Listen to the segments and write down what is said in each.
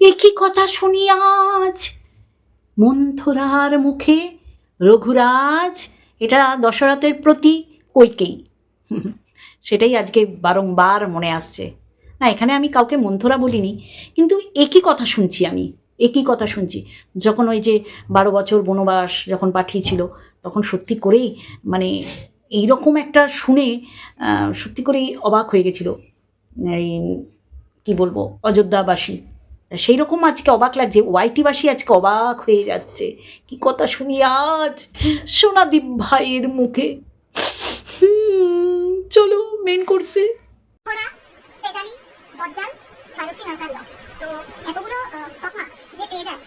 একই কথা শুনি আজ। মন্থরার মুখে রঘুরাজ, এটা দশরথের প্রতি কৈকেই সেটাই আজকে বারংবার মনে আসছে। না, এখানে আমি কাউকে মন্থরা বলিনি, কিন্তু একই কথা শুনছি আমি, একই কথা শুনছি। যখন ওই যে বারো বছর বনবাস যখন পাঠিয়েছিল, তখন সত্যি করেই মানে এইরকম একটা শুনে সত্যি করেই অবাক হয়ে গেছিল। এই, কী বলব, অযোধ্যাবাসী। সেই রকম আজকে অবাক লাগছে, ওয়াইটিবাসী আজকে অবাক হয়ে যাচ্ছে। কি কথা শুনি আজ? সোনাদীপ ভাইয়ের মুখে। চলো মেন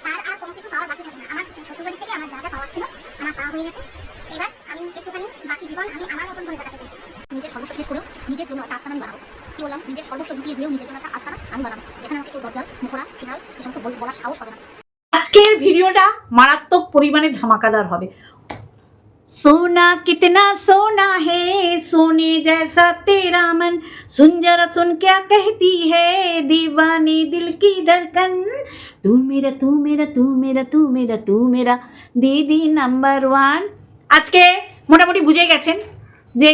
তার আর কোনো কিছু এবার নিজের সর্বস্ব শেষ করেও নিজের জন্য একটা আমি বানাবো কি বললাম? নিজের সর্বস্ব লুটিয়ে দিয়েও নিজের জন্য একটা আস্থানা আমি বানাবো যেখানে আমাকে কেউ দজ্জাল মুখোরা চিনাল এই সমস্ত বল- বলার সাহস হবে না আজকের ভিডিওটা মারাত্মক পরিমাণে ধামাকাদার হবে सोना कितना सोना है सोने जैसा तेरा मन सुन जरा सुन क्या कहती है दीवानी दिल की धड़कन तू मेरा तू मेरा तू मेरा तू मेरा तू मेरा দিদি নাম্বার ওয়ান আজকে মোটামুটি বুঝে গেছেন যে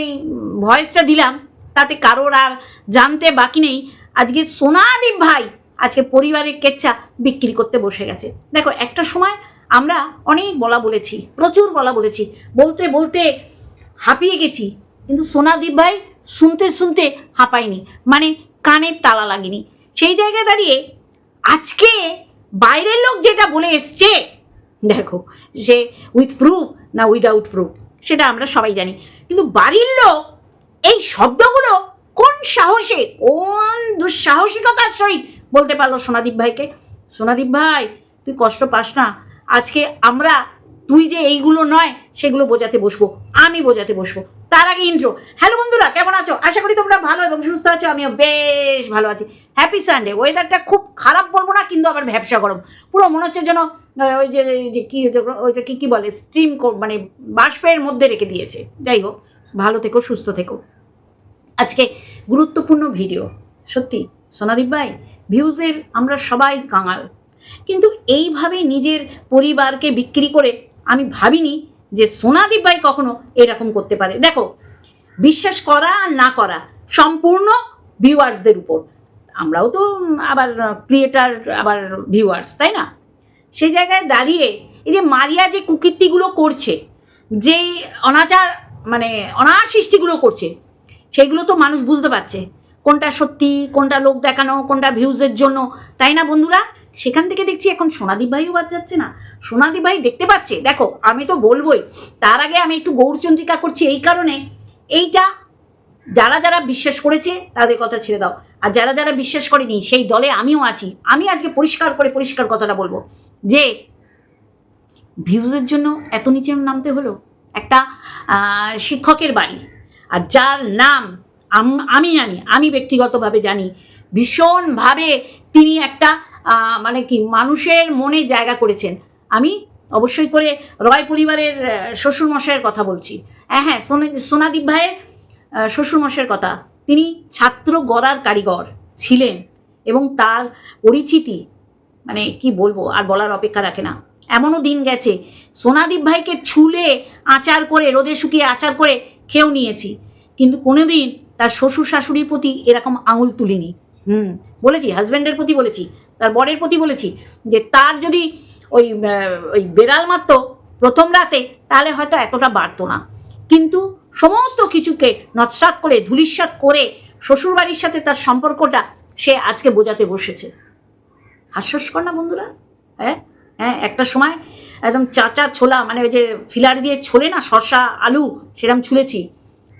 ভয়েসটা দিলাম তাতে কারোর আর জানতে বাকি নেই আজকে সোনাদীপ ভাই আজকে পরিবারের কেচ্ছা বিক্রি করতে বসে গেছে। দেখো, একটা সময় আমরা অনেক বলা বলেছি, প্রচুর বলা বলেছি, বলতে বলতে হাঁপিয়ে গেছি, কিন্তু সোনাদীপ ভাই শুনতে শুনতে হাঁপায়নি মানে কানের তালা লাগেনি। সেই জায়গায় দাঁড়িয়ে আজকে বাইরের লোক যেটা বলে এসছে, দেখো, সে উইথ প্রুফ না উইদাউট প্রুফ সেটা আমরা সবাই জানি। কিন্তু বাড়ির লোক এই শব্দগুলো কোন সাহসে, কোন দুঃসাহসিকতার সহিত বলতে পারল সোনাদীপ ভাইকে, সোনাদীপ ভাই, তুই কষ্ট পাস না। আজকে আমরা, তুই যে এইগুলো নয়, সেগুলো বোঝাতে বসবো। আমি বোঝাতে বসবো। তার আগে ইন্ট্রো হ্যালো বন্ধুরা, কেমন আছো? আশা করি তোমরা ভালো এবং সুস্থ আছো, আমিও বেশ ভালো আছি। হ্যাপি সানডে ওয়েদারটা খুব খারাপ বলব না, কিন্তু আবার ব্যবসা গরম। পুরো মনে হচ্ছে যেন ওই যে কী, ওইটা কী কী বলে? স্ট্রিম মানে বাষ্পের মধ্যে রেখে দিয়েছে। যাই হোক, ভালো থেকো, সুস্থ থেকো। আজকে গুরুত্বপূর্ণ ভিডিও সত্যি, সোনাদীপ ভাই ভিউজের আমরা সবাই কাঙাল। কিন্তু এইভাবে নিজের পরিবারকে বিক্রি করে আমি ভাবিনি যে সোনাদীপ ভাই কখনো এরকম করতে পারে। দেখো, বিশ্বাস করা আর না করা সম্পূর্ণ ভিউয়ার্সদের উপর। আমরাও তো আবার ক্রিয়েটার আবার ভিউয়ার্স তাই না? সে জায়গায় দাঁড়িয়ে এই যে মারিয়া যে কুকীর্তিগুলো করছে, যে অনাচার মানে অনাসৃষ্টিগুলো করছে, সেগুলো তো মানুষ বুঝতে পারছে। কোনটা সত্যি, কোনটা লোক দেখানো, কোনটা ভিউজের জন্য? তাই না বন্ধুরা? সেখান থেকে দেখছি এখন সোনাদীপ ভাইও বাদ যাচ্ছে না। সোনাদীপ ভাই দেখতে পাচ্ছে? দেখো, আমি তো বলবোই, তার আগে আমি একটু গৌরচন্দ্রিকা করছি এই কারণে। এইটা যারা যারা বিশ্বাস করেছে, তাদের কথা ছেড়ে দাও। আর যারা যারা বিশ্বাস করেনি, সেই দলে আমিও আছি। আমি আজকে পরিষ্কার করে পরিষ্কার কথাটা বলব। যে ভিউজের জন্য এত নিচে নামতে হলো? একটা শিক্ষকের বাড়ি। আর যার নাম আম- জানি, আমি ব্যক্তিগতভাবে জানি, ভীষণভাবে তিনি একটা মানে কি, মানুষের মনে জায়গা করেছেন। আমি অবশ্যই করে রয় পরিবারের শ্বশুরমশাইয়ের কথা বলছি। হ্যাঁ হ্যাঁ সোনা- সোনাদীপ ভাইয়ের শ্বশুরমশাইয়ের কথা। তিনি ছাত্র গড়ার কারিগর ছিলেন এবং তার পরিচিতি মানে কি বলব, আর বলার অপেক্ষা রাখে না। এমনও দিন গেছে, সোনাদীপ ভাইকে ছুলে আচার করে, রোদে শুকিয়ে আচার করে খেয়েও নিয়েছি। কিন্তু কোনোদিন তার শ্বশুর শাশুড়ির প্রতি এরকম আঙুল তুলিনি। হুম, বলেছি হাজব্যান্ডের প্রতি বলেছি, তার বরের প্রতি বলেছি যে তার যদি ওই ওই বেড়াল মারতো প্রথম রাতে, তাহলে হয়তো এতটা বাড়তো না। কিন্তু সমস্ত কিছুকে নৎসাত করে ধুলিস্বাত করে শ্বশুরবাড়ির সাথে তার সম্পর্কটা সে আজকে বোঝাতে বসেছে। হাস্যস্কর না বন্ধুরা? হ্যাঁ হ্যাঁ একটা সময় একদম চাচা ছোলা মানে ওই যে ফিলার দিয়ে ছোলে না, শসা, আলু, সেরম ছুলেছি।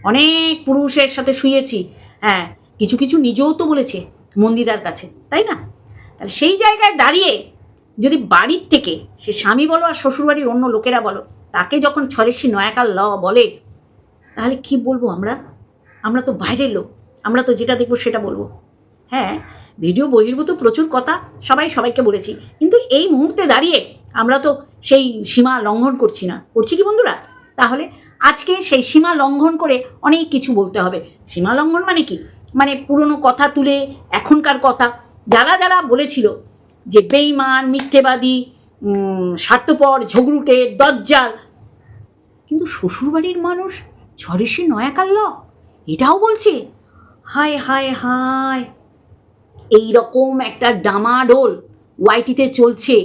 অনেক পুরুষের সাথে শুয়েছি। হ্যাঁ কিছু কিছু নিজেও তো বলেছে মন্দিরার কাছে, তাই না? তাহলে সেই জায়গায় দাঁড়িয়ে যদি বাড়ির থেকে সে স্বামী বলো আর শ্বশুরবাড়ির অন্য লোকেরা বলো, তাকে যখন ছরেশি নয়াকাল ল বলে, তাহলে কি বলব আমরা? আমরা তো বাইরের লোক, আমরা তো যেটা দেখব সেটা বলব। হ্যাঁ ভিডিও বহির্ভূত প্রচুর কথা, সবাই সবাইকে বলেছি। কিন্তু এই মুহূর্তে দাঁড়িয়ে আমরা তো সেই সীমা লঙ্ঘন করছি না। করছি কি বন্ধুরা? তাহলে আজকে সেই সীমা লঙ্ঘন করে অনেক কিছু বলতে হবে। সীমা লঙ্ঘন মানে কি? মানে পুরনো কথা তুলে এখনকার কথা। যারা যারা বলেছিল যে বেইমান মিথ্যেবাদী স্বার্থপর, ঝগড়ুটে, দজ্জাল, কিন্তু শ্বশুরবাড়ির মানুষ ঝড়েসি নয়া কাল্ল এটাও বলছে, হায় হায় হায় এই রকম একটা ডামাডোল ওয়াইটিতে চলছে,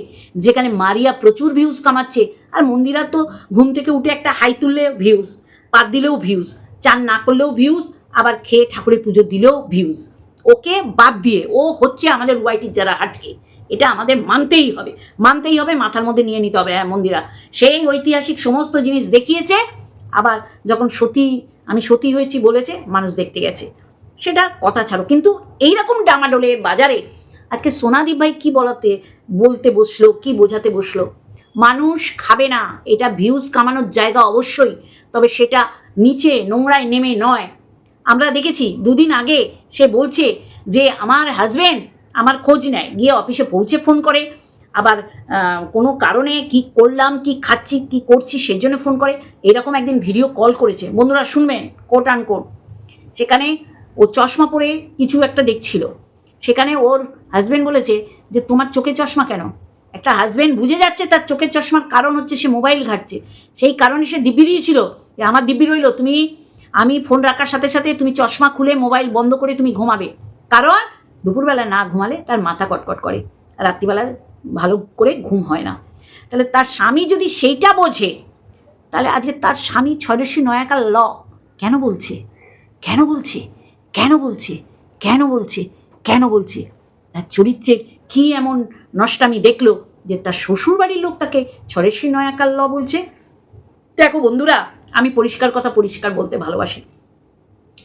যেখানে মারিয়া প্রচুর ভিউজ কামাচ্ছে আর মন্দিরা তো ঘুম থেকে উঠে একটা হাই তুললে ভিউজ পাত দিলেও ভিউজ চান না করলেও ভিউজ আবার খেয়ে ঠাকুরের পুজো দিলেও ভিউজ ওকে বাদ দিয়ে ও হচ্ছে আমাদের ওয়াইটির যারা হাটকে এটা আমাদের মানতেই হবে। মানতেই হবে, মাথার মধ্যে নিয়ে নিতে হবে হ্যাঁ মন্দিরা। সেই ঐতিহাসিক সমস্ত জিনিস দেখিয়েছে, আবার যখন সতী, আমি সতী হয়েছি বলেছে, মানুষ দেখতে গেছে। সেটা কথা ছাড়ো। কিন্তু এইরকম ডামাডোলের বাজারে, আজকে সোনাদীপ ভাই কি বলাতে, বলতে বসল, কি বোঝাতে বসল? মানুষ খাবে না। এটা ভিউজ কামানোর জায়গা অবশ্যই, তবে সেটা নিচে, নোংরায় নেমে নয়। আমরা দেখেছি, দুদিন আগে সে বলছে যে, আমার হাজব্যান্ড আমার খোঁজ নেয়। গিয়ে অফিসে পৌঁছে ফোন করে। আবার কোনো কারণে কি করলাম, কি খাচ্ছি, কি করছি সেই জন্য ফোন করে। এরকম একদিন ভিডিও কল করেছে। বন্ধুরা, শুনবেন কোট আন কোট সেখানে ও চশমা পরে কিছু একটা দেখছিল। সেখানে ওর হাজব্যান্ড বলেছে যে, তোমার চোখে চশমা কেন? একটা হাজব্যান্ড বুঝে যাচ্ছে তার চোখের চশমার কারণ হচ্ছে সে মোবাইল ঘাটছে। সেই কারণে সে দিব্যি দিয়েছিল যে, আমার দিব্যি রইল, তুমি, আমি ফোন রাখার সাথে সাথে তুমি চশমা খুলে মোবাইল বন্ধ করে তুমি ঘুমাবে। কারণ দুপুরবেলা না ঘুমালে তার মাথা কটকট করে রাত্রিবেলা ভালো করে ঘুম হয় না। তাহলে তার স্বামী যদি সেইটা বোঝে, তাহলে আজকে তার স্বামী ছয়দশী নয়াকার ল কেন বলছে? কেন বলছে? কেন বলছে? কেন বলছে? কেন বলছে? তার চরিত্রের কী এমন নষ্টামি দেখল যে তার শ্বশুরবাড়ির লোক তাকে ছরেশ্বরী নয়াকার ল বলছে। দেখো বন্ধুরা, আমি পরিষ্কার কথা পরিষ্কার বলতে ভালোবাসি।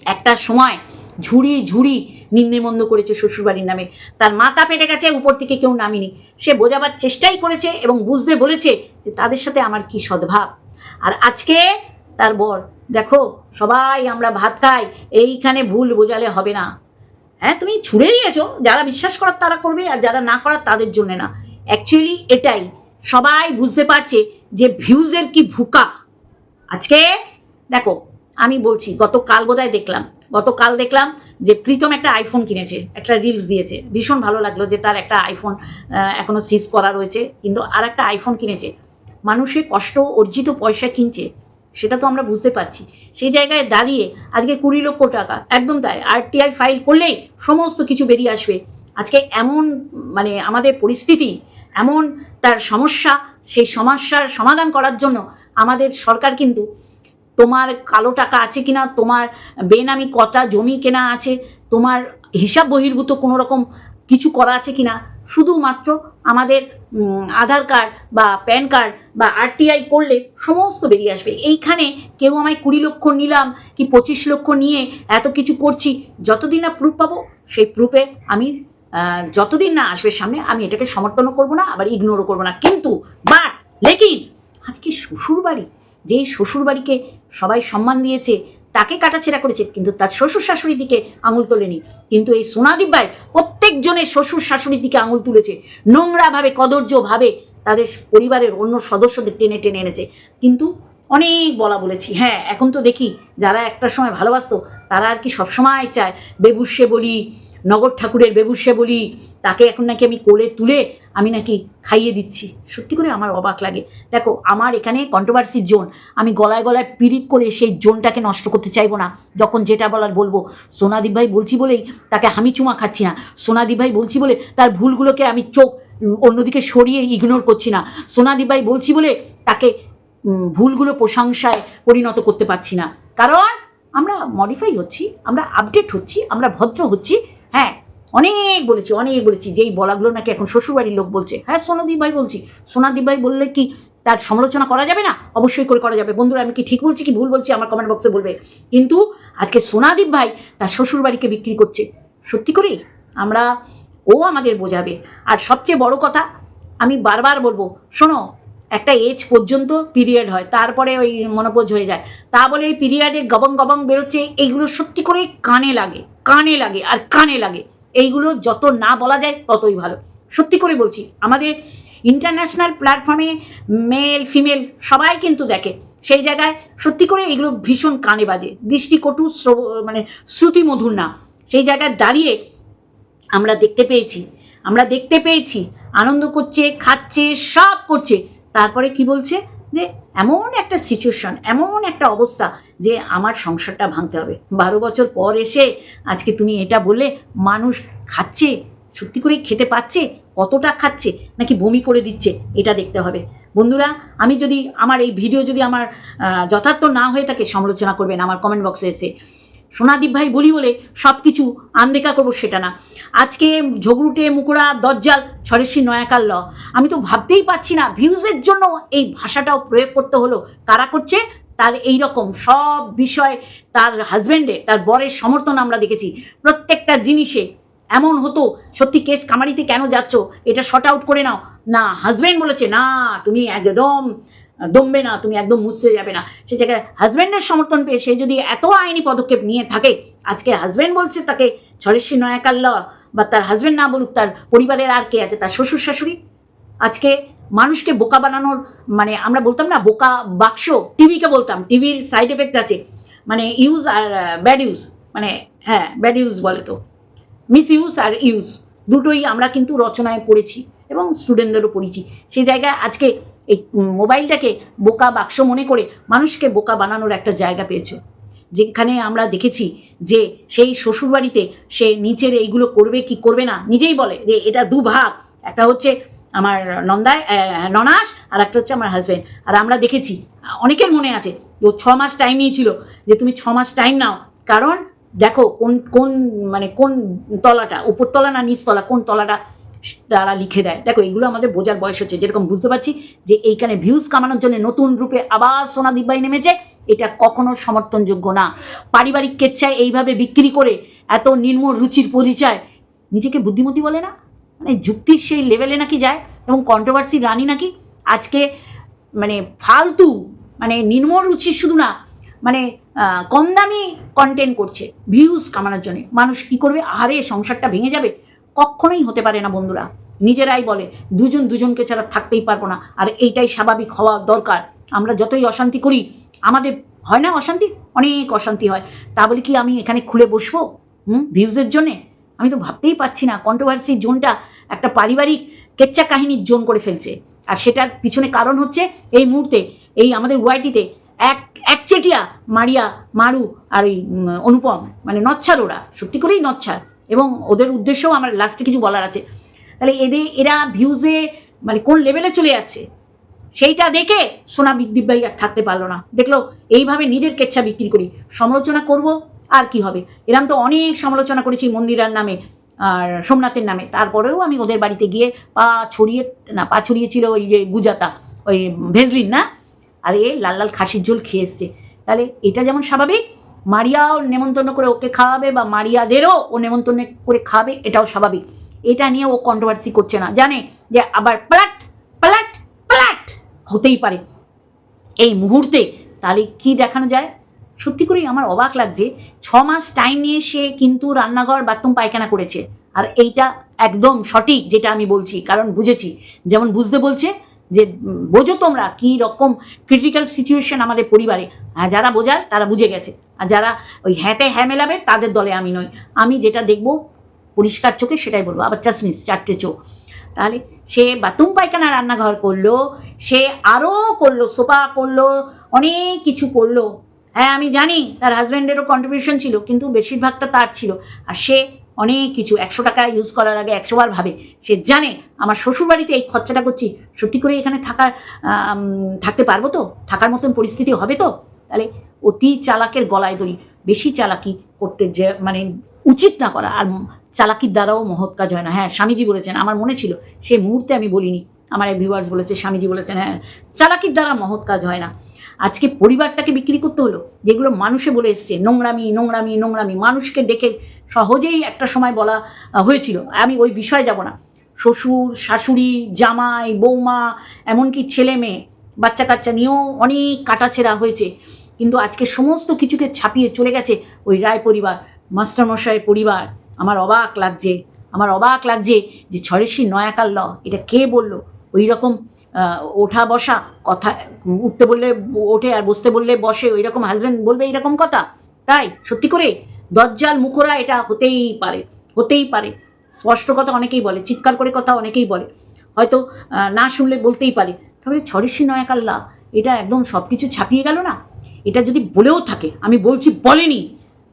একটা সময় ঝুড়ি ঝুড়ি নিন্দেমন্দ করেছে শ্বশুরবাড়ির নামে। তার মাথা পেটে গেছে, উপর থেকে কেউ নামিনি। সে বোঝাবার চেষ্টাই করেছে এবং বুঝতে বলেছে যে তাদের সাথে আমার কি সদ্ভাব। আর আজকে তার বর, দেখো, সবাই আমরা ভাত খাই, এইখানে ভুল বোঝালে হবে না। হ্যাঁ তুমি ছুড়ে দিয়েছ। যারা বিশ্বাস করার তারা করবে, আর যারা না করার তাদের জন্য না। অ্যাকচুয়ালি এটাই। সবাই বুঝতে পারছে যে ভিউজের কি ভুকা। আজকে, দেখো, আমি বলছি, গতকাল বোধহয় দেখলাম, গতকাল দেখলাম যে প্রীতম একটা আইফোন কিনেছে, একটা রিলস দিয়েছে। ভীষণ ভালো লাগল যে তার একটা আইফোন এখনও সিজ করা রয়েছে। কিন্তু আর একটা আইফোন কিনেছে। মানুষের কষ্ট, অর্জিত পয়সা কিনছে। সেটা তো আমরা বুঝতে পারছি। সেই জায়গায় দাঁড়িয়ে আজকে কুড়ি লক্ষ টাকা, একদম তাই। আরটিআই ফাইল করলেই সমস্ত কিছু বেরিয়ে আসবে। আজকে এমন মানে আমাদের পরিস্থিতি, এমন তার সমস্যা, সেই সমস্যার সমাধান করার জন্য আমাদের সরকার কিন্তু তোমার কালো টাকা আছে কিনা, তোমার বেনামি কটা জমি কেনা আছে, তোমার হিসাব বহির্ভূত কোনো রকম কিছু করা আছে কিনা, শুধুমাত্র আমাদের আধার কার্ড বা প্যান কার্ড বা আরটিআই করলে সমস্ত বেরিয়ে আসবে। এইখানে কেউ আমায় কুড়ি লক্ষ নিলাম কি পঁচিশ লক্ষ নিয়ে এত কিছু করছি, যতদিন না প্রুফ পাবো, সেই প্রুফে আমি যতদিন না আসবে সামনে, আমি এটাকে সমর্থনও করব না, আবার ইগনোরও করব না। কিন্তু বাট লেকিন, আজকে শ্বশুর বাড়ি যেই শ্বশুর বাড়িকে সবাই সম্মান দিয়েছে তাকে কাটাছেড়া করেছে কিন্তু তার শ্বশুর শাশুড়ির দিকে আঙুল তোলেনি। কিন্তু এই সোনাদীপ ভাই প্রত্যেকজনের শ্বশুর শাশুড়ির দিকে আঙুল তুলেছে, নোংরাভাবে, কদর্যভাবে তাদের পরিবারের অন্য সদস্যদের টেনে টেনে এনেছে। কিন্তু অনেক বলা বলেছি হ্যাঁ এখন তো দেখি যারা একটা সময় ভালোবাসত, তারা আর কি সবসময় চায় বেবুসে বলি নগর ঠাকুরের বেবুসে বলি, তাকে এখন নাকি আমি কোলে তুলে আমি নাকি খাইয়ে দিচ্ছি। সত্যি করে আমার অবাক লাগে। দেখো, আমার এখানে কন্ট্রোভার্সির জোন আমি গলায় গলায় পিড়িত করে সেই জোনটাকে নষ্ট করতে চাইব না। যখন যেটা বলার বলব। সোনাদীপ ভাই বলছি বলেই তাকে হামি চুমা খাচ্ছি না। সোনাদীপ ভাই বলছি বলে তার ভুলগুলোকে আমি চোখ অন্যদিকে সরিয়ে ইগনোর করছি না। সোনাদীপ ভাই বলছি বলে তাকে ভুলগুলো প্রশংসায় পরিণত করতে পারছি না। কারণ আমরা মডিফাই হচ্ছি, আমরা আপডেট হচ্ছি, আমরা ভদ্র হচ্ছি। হ্যাঁ অনেক বলেছি অনেক বলেছি, যেই বলাগুলো নাকি এখন শ্বশুরবাড়ির লোক বলছে। হ্যাঁ সোনাদীপ ভাই বলছি। সোনাদীপ ভাই বললে কি তার সমালোচনা করা যাবে না? অবশ্যই করে করা যাবে। বন্ধুরা, আমি কি ঠিক বলছি কি ভুল বলছি আমার কমেন্ট বক্সে বলবে। কিন্তু আজকে সোনাদীপ ভাই তার শ্বশুরবাড়িকে বিক্রি করছে। সত্যি করেই? আমরা, ও আমাদের বোঝাবে। আর সবচেয়ে বড় কথা, আমি বারবার বলব, শোনো একটা এজ পর্যন্ত পিরিয়ড হয়, তারপরে ওই মনোপোজ হয়ে যায়। তা বলে এই পিরিয়ডে গবং গবং বেরোচ্ছে, এইগুলো সত্যি করে কানে লাগে কানে লাগে আর কানে লাগে। এইগুলো যত না বলা যায় ততই ভালো। সত্যি করে বলছি, আমাদের ইন্টারন্যাশনাল প্ল্যাটফর্মে মেল ফিমেল সবাই কিন্তু দেখে। সেই জায়গায় সত্যি করে এগুলো ভীষণ কানে বাজে। দৃষ্টিকটু মানে শ্রুতি মধুর না। সেই জায়গায় দাঁড়িয়ে আমরা দেখতে পেয়েছি, আমরা দেখতে পেয়েছি, আনন্দ করছে, খাচ্ছে, সব করছে। তারপরে কি বলছে? যে এমন একটা সিচুয়েশন এমন একটা অবস্থা যে আমার সংসারটা ভাঙতে হবে। বারো বছর পর এসে আজকে তুমি এটা বললে, মানুষ খাচ্ছে, সত্যি করে খেতে পাচ্ছে, কতটা খাচ্ছে, নাকি বমি করে দিচ্ছে, এটা দেখতে হবে। বন্ধুরা, আমি যদি আমার এই ভিডিও যদি আমার যথার্থ না হয়ে থাকে, সমালোচনা করবেন আমার কমেন্ট বক্সে এসে। সোনাদীপ ভাই বলি বলে সব কিছু আনদেখা করব সেটা না। আজকে ঝগড়ুটে মুকুরা দজ্জাল ছরেশ্বরী নয়াকার ল। আমি তো ভাবতেই পাচ্ছি না, ভিউজের জন্য এই ভাষাটাও প্রয়োগ করতে হলো। কারা করছে? তার এই রকম সব বিষয়, তার হাজব্যান্ডের তার বরের সমর্থন আমরা দেখেছি। প্রত্যেকটা জিনিসে এমন হতো, সত্যি কেস কামারিতে কেন যাচ্ছ? এটা শর্ট আউট করে নাও। না হাজব্যান্ড বলেছে, না, তুমি একদম দমবে না, তুমি একদম মুছতে যাবে না। সে জায়গায় হাজব্যান্ডের সমর্থন পেয়ে সে যদি এত আইনি পদক্ষেপ নিয়ে থাকে আজকে হাজব্যান্ড বলছে তাকে ছরেশ্বরী নয়াকাল্ল বা তার হাজব্যান্ড না বলুক, তার পরিবারের আর কে আছে, তার শ্বশুর শাশুড়ি। আজকে মানুষকে বোকা বানানোর মানে আমরা বলতাম না, বোকা বাক্স টিভিকে বলতাম টিভির সাইড এফেক্ট আছে। মানে ইউজ আর ব্যাড ইউজ মানে হ্যাঁ ব্যাড ইউজ বলে তো। মিস ইউজ আর ইউজ দুটোই আমরা কিন্তু রচনায় পড়েছি এবং স্টুডেন্টদেরও পড়েছি। সেই জায়গায় আজকে এই মোবাইলটাকে বোকা বাক্স মনে করে মানুষকে বোকা বানানোর একটা জায়গা পেয়েছ। যেখানে আমরা দেখেছি যে সেই শ্বশুরবাড়িতে সে নিচের এইগুলো করবে কি করবে না, নিজেই বলে যে এটা দু ভাগ, একটা হচ্ছে আমার নন্দায় ননাস আর একটা হচ্ছে আমার হাজব্যান্ড আর আমরা দেখেছি, অনেকের মনে আছে ও ছ মাস টাইম নিয়েছিল, যে তুমি ছ মাস টাইম নাও। কারণ দেখো কোন কোন মানে কোন তলাটা উপর তলা না নিচ তলা কোন তলাটা তারা লিখে দেয়। দেখো, এগুলো আমাদের বোঝার বয়স হচ্ছে। যেরকম বুঝতে পারছি যে এইখানে ভিউজ কামানোর জন্য নতুন রূপে আবার সোনা দিব্যাই নেমেছে, এটা কখনো সমর্থনযোগ্য না। পারিবারিক কেচ্ছায় এইভাবে বিক্রি করে এত নির্মল রুচির পরিচয় নিজেকে বুদ্ধিমতী বলে না? মানে যুক্তির সেই লেভেলে নাকি যায়? এবং কন্ট্রোভার্সি রানী নাকি? আজকে মানে ফালতু মানে নির্মল রুচির শুধু না মানে কম দামি কন্টেন্ট করছে ভিউজ কামানোর জন্য। মানুষ কি করবে? আহারে, সংসারটা ভেঙে যাবে। কখনোই হতে পারে না বন্ধুরা। নিজেরাই বলে, দুজন দুজনকে ছাড়া থাকতেই পারব না। আর এইটাই স্বাভাবিক হওয়া দরকার। আমরা যতই অশান্তি করি, আমাদের হয় না অশান্তি? অনেক অশান্তি হয়। তা বলে কি আমি এখানে খুলে বসবো? হুম? ভিউজের জন্যে? আমি তো ভাবতেই পারছি না। কন্ট্রোভার্সি জোনটা একটা পারিবারিক কেচ্চা কাহিনীর জোন করে ফেলছে। আর সেটার পিছনে কারণ হচ্ছে, এই মুহূর্তে, এই আমাদের ওয়াইটিতে এক, একচেটিয়া মারিয়া, মারু আর ওই অনুপম মানে নচ্ছার ওরা। সত্যি করেই নচ্ছার। এবং ওদের উদ্দেশ্যও আমার লাস্টে কিছু বলার আছে। তাহলে এদের, এরা ভিউজে মানে কোন লেভেলে চলে যাচ্ছে, সেইটা দেখে সোনা দিব্যাই আর থাকতে পারল না। দেখল, এইভাবে নিজের কেচ্ছা বিক্রি করি, সমালোচনা করব আর কি হবে? এরম তো অনেক সমালোচনা করেছি মন্দিরার নামে আর সোমনাথের নামে। তারপরেও আমি ওদের বাড়িতে গিয়ে পা ছড়িয়ে, না, পা ছড়িয়েছিল ওই যে গুজাতা, ওই ভেজলিন না? আর এ লাল লাল খাসির ঝোল খেয়ে এসছে। তাহলে এটা যেমন স্বাভাবিক মারিয়াও নেমন্তন্ন করে ওকে খাওয়াবে বা মারিয়াদেরও ও নেমন্তন্ন করে খাবে, এটাও স্বাভাবিক। এটা নিয়ে ও কন্ট্রোভার্সি করছে না। জানে যে আবার প্লাট প্লাট প্লাট হতেই পারে। এই মুহূর্তে তাহলে কি দেখানো যায়? সত্যি করেই আমার অবাক লাগছে, ছ মাস টাইম নিয়ে সে কিন্তু রান্নাঘর বাথরুম পায়খানা করেছে। আর এইটা একদম সঠিক যেটা আমি বলছি, কারণ বুঝেছি। যেমন বুঝতে বলছে যে, বোঝো তোমরা কী রকম ক্রিটিক্যাল সিচুয়েশন আমাদের পরিবারে। যারা বোঝার, তারা বুঝে গেছে। আর যারা ওই হ্যাঁতে হ্যাঁ মেলাবে, তাদের দলে আমি নই। আমি যেটা দেখব পরিষ্কার চোখে, সেটাই বলব। আবার চাশমিস চারটে চোখ। তাহলে সে বাথরুম পায়খানা রান্নাঘর করল, সে আরও করল, সোফা করল, অনেক কিছু করল। হ্যাঁ আমি জানি তার হাজব্যান্ডেরও কন্ট্রিবিউশন ছিল, কিন্তু বেশিরভাগটা তার ছিল। আর সে অনেক কিছু একশো টাকা ইউজ করার আগে একশো বার ভাবে। সে জানে, আমার শ্বশুরবাড়িতে এই খরচাটা করছি, সত্যি করে এখানে থাকার থাকতে পারব তো? থাকার মতন পরিস্থিতি হবে তো? তাহলে অতি চালাকের গলায় দড়ি, বেশি চালাকি করতে যে মানে উচিত না করা। আর চালাকির দ্বারাও মহৎ কাজ হয় না। হ্যাঁ স্বামীজি বলেছেন, আমার মনে ছিল সেই মুহূর্তে আমি বলিনি। আমার এক ভিউয়ার্স বলেছে, স্বামীজি বলেছেন হ্যাঁ চালাকির দ্বারা মহৎ কাজ হয় না। আজকে পরিবারটাকে বিক্রি করতে হলো, যেগুলো মানুষে বলে এসছে, নোংরামি নোংরামি নোংরামি, মানুষকে ডেকে সহজেই একটা সময় বলা হয়েছিল। আমি ওই বিষয়ে যাব না। শ্বশুর, শাশুড়ি, জামাই, বৌমা, এমনকি ছেলে মেয়ে বাচ্চা কাচ্চা নিয়েও অনেক কাটাছেড়া হয়েছে। কিন্তু আজকে সমস্ত কিছুকে ছাপিয়ে চলে গেছে ওই রায় পরিবার, মাস্টারমশাইয়ের পরিবার। আমার অবাক লাগছে, আমার অবাক লাগছে যে ছড়েশি নয়াকাল ল, এটা কে বলল? ওই রকম ওঠা বসা কথা, উঠতে বললে ওঠে আর বসতে বললে বসে ওই রকম হাজব্যান্ড বলবে এইরকম কথা? তাই? সত্যি করে? দজ্জাল মুখোরা এটা হতেই পারে হতেই পারে। স্পষ্ট কথা অনেকেই বলে, চিৎকার করে কথা অনেকেই বলে। হয়তো না শুনলে বলতেই পারে। তাহলে ছড়েশ্বরী নয়াক আল্লাহ এটা একদম সব কিছু ছাপিয়ে গেল না? এটা যদি বলেও থাকে, আমি বলছি বলেনি,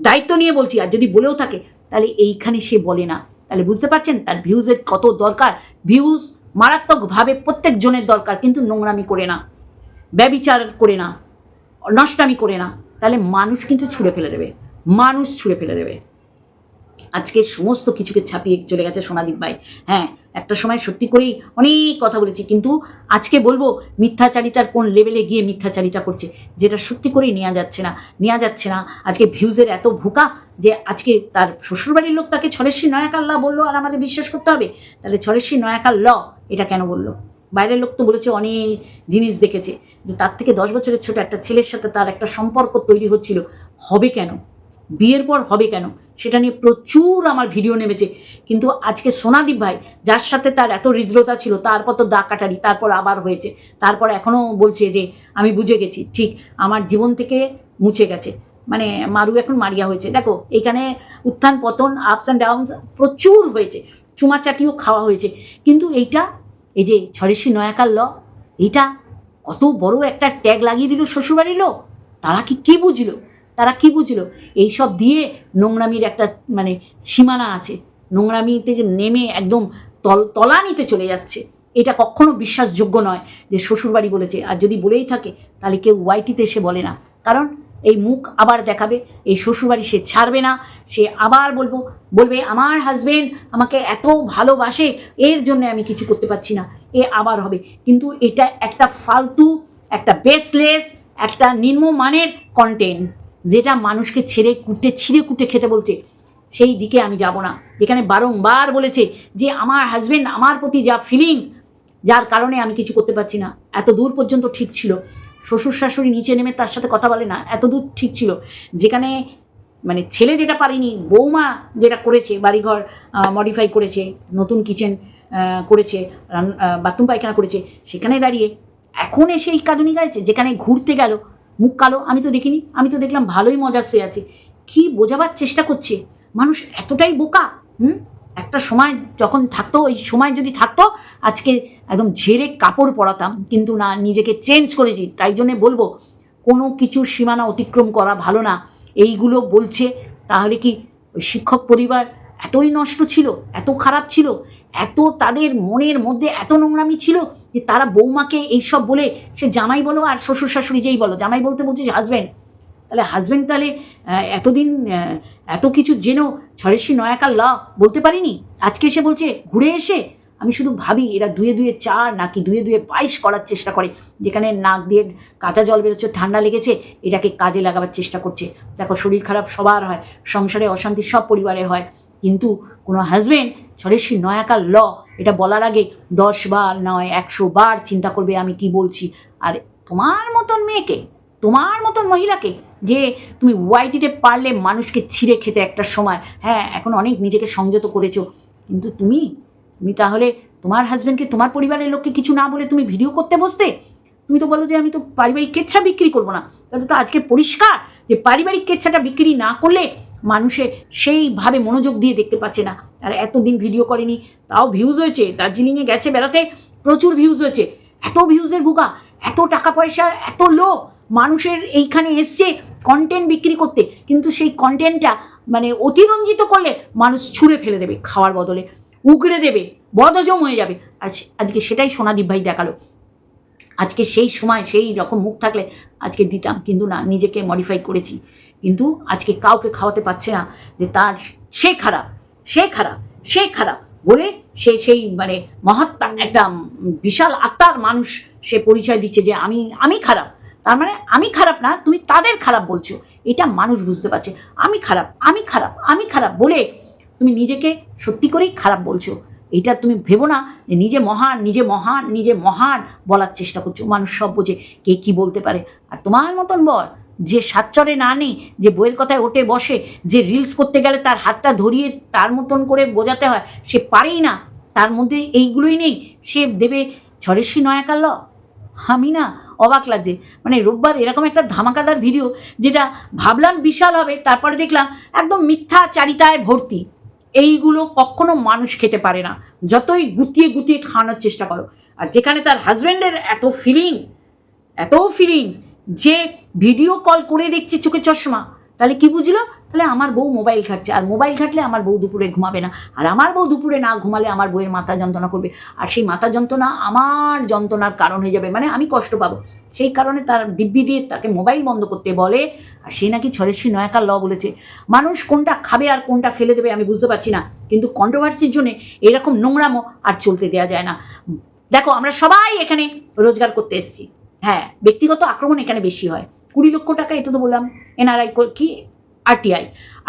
দায়িত্ব নিয়ে বলছি, আর যদি বলেও থাকে, তাহলে এইখানে সে বলে না। তাহলে বুঝতে পারছেন? তার ভিউজের কত দরকার? ভিউজ মারাত্মকভাবে প্রত্যেক জনের দরকার, কিন্তু নোংরামি করে না, ব্যবিচার করে না, নষ্টামি করে না। তাহলে মানুষ কিন্তু ছুঁড়ে ফেলে দেবে। মানুষ ছুঁড়ে ফেলে দেবে। আজকে সমস্ত কিছুকে ছাপিয়ে চলে গেছে সোনাদীপ ভাই। হ্যাঁ একটা সময় সত্যি করেই অনেক কথা বলেছি, কিন্তু আজকে বলব মিথ্যাচারিতার কোন লেভেলে গিয়ে মিথ্যাচারিতা করছে, যেটা সত্যি করেই নেওয়া যাচ্ছে না নেওয়া যাচ্ছে না। আজকে ভিউজের এত ভুকা যে আজকে তার শ্বশুরবাড়ির লোক তাকে ছরেশ্বরী নয়াকাল্লা বলল আর আমাদের বিশ্বাস করতে হবে? তাহলে ছরেশ্বরী নয়াকাল ল, এটা কেন বলল? বাইরের লোক তো বলেছে অনেক জিনিস দেখেছে, যে তার থেকে দশ বছরের ছোট একটা ছেলের সাথে তার একটা সম্পর্ক তৈরি হচ্ছিল, হবে কেন? বিয়ের পর হবে কেন? সেটা নিয়ে প্রচুর আমার ভিডিও নেমেছে। কিন্তু আজকে সোনাদীপ ভাই, যার সাথে তার এত হৃদ্রতা ছিল, তারপর তো দা কাটারি, তারপর আবার হয়েছে, তারপর এখনও বলছে যে, আমি বুঝে গেছি, ঠিক, আমার জীবন থেকে মুছে গেছে। মানে মারু এখন মারিয়া হয়েছে। দেখো, এখানে উত্থান, পতন আপস অ্যান্ড ডাউনস প্রচুর হয়েছে, চুমাচাটিও খাওয়া হয়েছে। কিন্তু এইটা, এই যে ছড়েশ্বরী নয়াকার ল, এইটা কত বড় একটা ট্যাগ লাগিয়ে দিল শ্বশুরবাড়ির লোক। তারা কি, কী বুঝলো? তারা কি বুঝলো? এইসব দিয়ে নোংরামির একটা মানে সীমানা আছে। নোংরামি থেকে নেমে একদম তল, তলানিতে চলে যাচ্ছে। এটা কখনো বিশ্বাসযোগ্য নয় যে শ্বশুরবাড়ি বলেছে। আর যদি বলেই থাকে, তাহলে কেউ ওয়াইটিতে এসে বলে না। কারণ এই মুখ আবার দেখাবে, এই শ্বশুরবাড়ি সে ছাড়বে না। সে আবার বলব, বলবে, আমার হাজবেন্ড আমাকে এত ভালোবাসে, এর জন্য আমি কিছু করতে পারছি না। এ আবার হবে। কিন্তু এটা একটা ফালতু, একটা বেসলেস একটা নিম্নমানের কন্টেন্ট যেটা মানুষকে ছেড়ে কুটে, ছিঁড়ে কুটে খেতে বলছে, সেই দিকে আমি যাব না। যেখানে বারংবার বলেছে যে, আমার হাজবেন্ড আমার প্রতি যা ফিলিংস যার কারণে আমি কিছু করতে পারছি না। এত দূর পর্যন্ত ঠিক ছিল। শ্বশুর শাশুড়ি নিচে নেমে তার সাথে কথা বলে না, এত দূর ঠিক ছিল। যেখানে মানে ছেলে যেটা পারেনি, বৌমা যেটা করেছে, বাড়িঘর মডিফাই করেছে, নতুন কিচেন করেছে বাথরুম পায়খানা করেছে, সেখানে দাঁড়িয়ে এখন এসে এই কাঁদুনি গাইছে, যেখানে ঘুরতে গেল মুখ কালো, আমি তো দেখিনি, আমি তো দেখলাম ভালোই মজার সে আছে। কি বোঝাবার চেষ্টা করছে? মানুষ এতটাই বোকা, হুম? একটা সময় যখন থাকতো, ওই সময় যদি থাকতো, আজকে একদম ঝেড়ে কাপড় পরাতাম, কিন্তু না, নিজেকে চেঞ্জ করেছি। তাই জন্যে বলব, কোনো কিছু সীমানা অতিক্রম করা ভালো না। এইগুলো বলছে, তাহলে কি ওই শিক্ষক পরিবার এতই নষ্ট ছিল, এত খারাপ ছিল, এত তাদের মনের মধ্যে এত নোংরামি ছিল যে তারা বৌমাকে এইসব বলে, সে জামাই বলো আর শ্বশুর শাশুড়ি যেই বলো, জামাই বলতে বলছে হাজব্যান্ড তাহলে হাজব্যান্ড তাহলে এতদিন এত কিছু জেনেও ছড়েশি নয়াকার ল, বলতে পারিনি? আজকে এসে বলছে, ঘুরে এসে, আমি শুধু ভাবি, এরা দুয়ে দুয়ে চার নাকি দুয়ে দুয়ে পায়েস করার চেষ্টা করে, যেখানে নাক দিয়ে কাঁচা জল বেরোচ্ছে, ঠান্ডা লেগেছে, এটাকে কাজে লাগাবার চেষ্টা করছে। দেখো, শরীর খারাপ সবার হয়, সংসারে অশান্তি সব পরিবারে হয়। কিন্তু কোনো হাজব্যান্ড ছড়েশি নয়াকার ল, এটা বলার আগে দশ বার, নয়, একশো বার চিন্তা করবে আমি কি বলছি। আর তোমার মতন মেয়েকে, তোমার মতন মহিলাকে, যে তুমি ওয়াইটিতে পারলে মানুষকে ছিঁড়ে খেতে একটা সময় হ্যাঁ এখন অনেক নিজেকে সংযত করেছ, কিন্তু তুমি তুমি তাহলে তোমার হাজব্যান্ডকে তোমার পরিবারের লোককে কিছু না বলে তুমি ভিডিও করতে বসতে? তুমি তো বলো যে আমি তো পারিবারিক কেচ্ছা বিক্রি করব না, তাহলে তো আজকে পরিষ্কার যে পারিবারিক কেচ্ছাটা বিক্রি না করলে মানুষে সেইভাবে মনোযোগ দিয়ে দেখতে পাচ্ছে না। আর এতদিন ভিডিও করেনি, তাও ভিউজ হয়েছে। দার্জিলিংয়ে গেছে বেড়াতে, প্রচুর ভিউজ হয়েছে। এত ভিউজের ভুগা এত টাকা পয়সার এত লোক মানুষের এইখানে এসছে কন্টেন্ট বিক্রি করতে। কিন্তু সেই কন্টেন্টটা মানে অতিরঞ্জিত করলে মানুষ ছুঁড়ে ফেলে দেবে খাওয়ার বদলে। উগড়ে দেবে বদজম হয়ে যাবে। আজ, আজকে সেটাই সোনাদীপ ভাই দেখাল। আজকে সেই সময় সেই রকম মুখ থাকলে আজকে দিতাম, কিন্তু না, নিজেকে মডিফাই করেছি। কিন্তু আজকে কাউকে খাওয়াতে পারছে না যে তার সে খারাপ সে খারাপ সে খারাপ বলে সে সেই মানে মহাত্মা একটা বিশাল আত্মার মানুষ সে পরিচয় দিচ্ছে যে আমি আমি খারাপ। তার মানে আমি খারাপ না, তুমি তাদের খারাপ বলছো। এটা মানুষ বুঝতে পারছে। আমি খারাপ আমি খারাপ আমি খারাপ বলে তুমি নিজেকে সত্যি করেই খারাপ বলছো। এটা তুমি ভেবো না নিজে মহান নিজে মহান নিজে মহান বলার চেষ্টা করছ। মানুষ সব বোঝে, কে কি বলতে পারে। আর তোমার মতন বল যে সাচ্চরে না নেই, যে বইয়ের কথায় ওঠে বসে, যে রিলস করতে গেলে তার হাতটা ধরিয়ে তার মতন করে বোঝাতে হয়, সে পারেই না। তার মধ্যে এইগুলোই নেই। সে দেবে ছরেশ্বরী নয়াকার ল। আমি না অবাক লাগছে। মানে রোববার এরকম একটা ধামাকাদার ভিডিও যেটা ভাবলাম বিশাল হবে, তারপরে দেখলাম একদম মিথ্যা চারিতায় ভর্তি। এইগুলো কখনো মানুষ খেতে পারে না। যতই গুতিয়ে গুতিয়ে খাওয়ানোর চেষ্টা করো। আর যেখানে তার হাজব্যান্ডের এত ফিলিংস এত ফিলিংস যে ভিডিও কল করে দেখছি চোখে চশমা তাহলে কি বুঝলো? তাহলে আমার বউ মোবাইল ঘাটছে। আর মোবাইল ঘাটলে আমার বউ দুপুরে ঘুমাবে না। আর আমার বউ দুপুরে না ঘুমালে আমার বউয়ের মাথা যন্ত্রণা করবে। আর সেই মাথা যন্ত্রণা আমার যন্ত্রণার কারণ হয়ে যাবে। মানে আমি কষ্ট পাবো। সেই কারণে তার দিব্যি দিয়ে তাকে মোবাইল বন্ধ করতে বলে। আর সে নাকি ছড়েশ্রী নয়াকার ল বলেছে। মানুষ কোনটা খাবে আর কোনটা ফেলে দেবে আমি বুঝতে পারছি না। কিন্তু কন্ট্রোভার্সির জন্য এরকম নোংরামো আর চলতে দেওয়া যায় না। দেখো, আমরা সবাই এখানে রোজগার করতে এসেছি। হ্যাঁ ব্যক্তিগত আক্রমণ এখানে বেশি হয়। কুড়ি লক্ষ টাকা, এটা তো বললাম, এনআরআই কি আরটিআই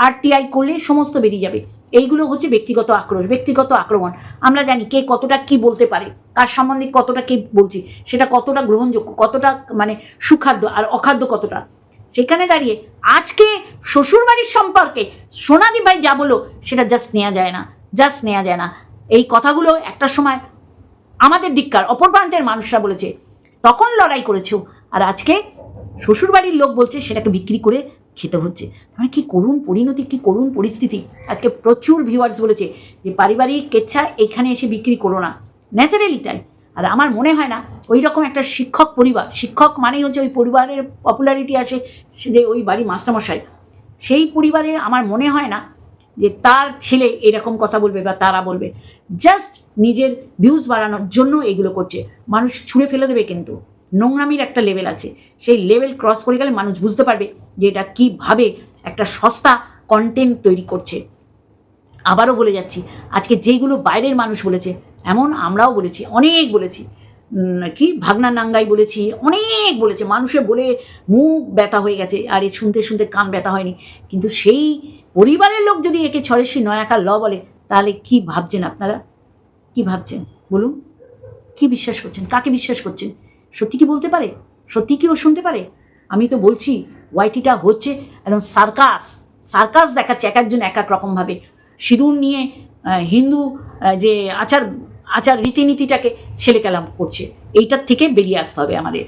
আরটিআই করলে সমস্ত বেরিয়ে যাবে। এইগুলো হচ্ছে ব্যক্তিগত আক্রোশ, ব্যক্তিগত আক্রমণ। আমরা জানি কে কতটা কি বলতে পারে কার সম্বন্ধে কতটা কে বলছি, সেটা কতটা গ্রহণযোগ্য, কতটা মানে সুখাদ্য আর অখাদ্য কতটা। সেখানে দাঁড়িয়ে আজকে শ্বশুরবাড়ির সম্পর্কে সোনাদি ভাই যা বলো সেটা জাস্ট নেওয়া যায় না জাস্ট নেওয়া যায় না। এই কথাগুলো একটা সময় আমাদের দিককার, অপর প্রান্তের মানুষরা বলেছে, তখন লড়াই করেছ, আর আজকে শ্বশুরবাড়ির লোক বলছে সেটাকে বিক্রি করে খেতে হচ্ছে। মানে কি করুণ পরিণতি, কি করুণ পরিস্থিতি? আজকে প্রচুর ভিউয়ার্স বলেছে যে পারিবারিক কেচ্ছা এখানে এসে বিক্রি করো না। ন্যাচারালি তাই। আর আমার মনে হয় না ওই রকম একটা শিক্ষক পরিবার, শিক্ষক মানেই হচ্ছে ওই পরিবারের পপুলারিটি আসে যে ওই বাড়ি মাস্টারমশাই। সেই পরিবারের আমার মনে হয় না যে তার ছেলে এরকম কথা বলবে বা তারা বলবে। জাস্ট নিজের ভিউজ বাড়ানোর জন্য এগুলো করছে। মানুষ ছুঁড়ে ফেলে দেবে কিন্তু। নোংরামির একটা লেভেল আছে। সেই লেভেল ক্রস করে গেলে মানুষ বুঝতে পারবে যে এটা কীভাবে একটা সস্তা কন্টেন্ট তৈরি করছে। আবারও বলে যাচ্ছি, আজকে যেইগুলো বাইরের মানুষ বলেছে, এমন আমরাও বলেছি, অনেক বলেছি। কি? ভাগনা নাঙ্গাই বলেছি, অনেক বলেছে। মানুষে বলে মুখ ব্যথা হয়ে গেছে, আর এ শুনতে শুনতে কান ব্যথা হয়নি। কিন্তু সেই পরিবারের লোক যদি একে ছড়েশি নয়াকার ল বলে, তাহলে কি ভাবছেন আপনারা? কি ভাবছেন? বলুন। কি বিশ্বাস করছেন? কাকে বিশ্বাস করছেন? সত্যি কি বলতে পারে? সত্যি কি ও শুনতে পারে? আমি তো বলছি, ওয়াইটিটা হচ্ছে একদম সার্কাস সার্কাস দেখাচ্ছে এক একজন এক এক রকমভাবে। সিঁদুর নিয়ে হিন্দু যে আচার আচার রীতিনীতিটাকে ছেলে কালাম করছে। এইটার থেকে বেরিয়ে আসতে হবে আমাদের।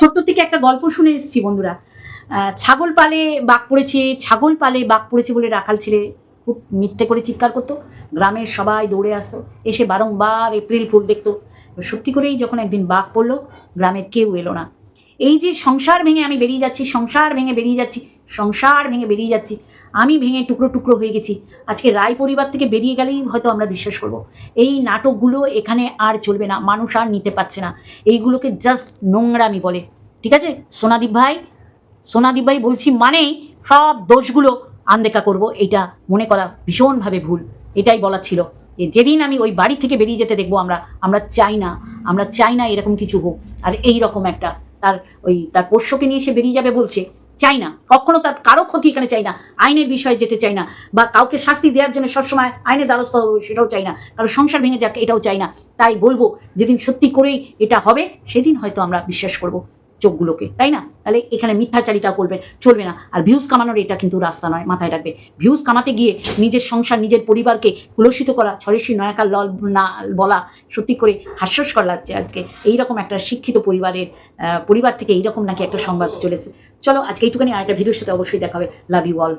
ছোট্ট থেকে একটা গল্প শুনে এসেছি বন্ধুরা। ছাগল পালে বাঘ পড়েছে, ছাগল পালে বাঘ পড়েছে বলে রাখাল ছেলে খুব মিথ্যে করে চিৎকার করতো। গ্রামের সবাই দৌড়ে আসতো, এসে বারংবার এপ্রিল ফুল দেখতো। সত্যি করেই যখন একদিন বাঘ পড়ল, গ্রামের কেউ এলো না। এই যে সংসার ভেঙে আমি বেরিয়ে যাচ্ছি, সংসার ভেঙে বেরিয়ে যাচ্ছি, সংসার ভেঙে বেরিয়ে যাচ্ছি, আমি ভেঙে টুকরো টুকরো হয়ে গেছি। আজকে রায় পরিবার থেকে বেরিয়ে গেলেই হয়তো আমরা বিশ্বাস করব। এই নাটকগুলো এখানে আর চলবে না, মানুষ আর নিতে পারছে না। এইগুলোকে জাস্ট নোংরামি বলে। ঠিক আছে? সোনাদীপ ভাই সোনাদীপ ভাই বলছি মানেই সব দোষগুলো আনদেখা করব এটা মনে করা ভীষণভাবে ভুল। এটাই বলার ছিল যে যেদিন আমি ওই বাড়ি থেকে বেরিয়ে যেতে দেখব আমরা আমরা চাই না, আমরা চাই না এরকম কিছু হোক। আর এই রকম একটা তার ওই তার পোষ্যকে নিয়ে সে বেরিয়ে যাবে বলছে, চাই না, কখনো তার কারও ক্ষতি এখানে চাই না, আইনের বিষয়ে যেতে চাই না, বা কাউকে শাস্তি দেওয়ার জন্য সবসময় আইনের দ্বারস্থ সেটাও চাই না, কারও সংসার ভেঙে যাক এটাও চাই না। তাই বলব, যেদিন সত্যি করেই এটা হবে, সেদিন হয়তো আমরা বিশ্বাস করব। চোখগুলোকে, তাই না? তাহলে এখানে মিথ্যাচারিতা করবে চলবে না। আর ভিউজ কামানোর এটা কিন্তু রাস্তা নয়, মাথায় রাখবে। ভিউজ কামাতে গিয়ে নিজের সংসার, নিজের পরিবারকে কুলসিত করা ছড়েশি নয়াকার লল না, বলা, সত্যি করে হাস্যস্কর লাগছে আজকে। এইরকম একটা শিক্ষিত পরিবারের পরিবার থেকে এইরকম নাকি একটা সংবাদ চলেছে। চলো, আজকে এইটুখানি আর একটা ভিডিওর সাথে অবশ্যই দেখা হবে। Love you all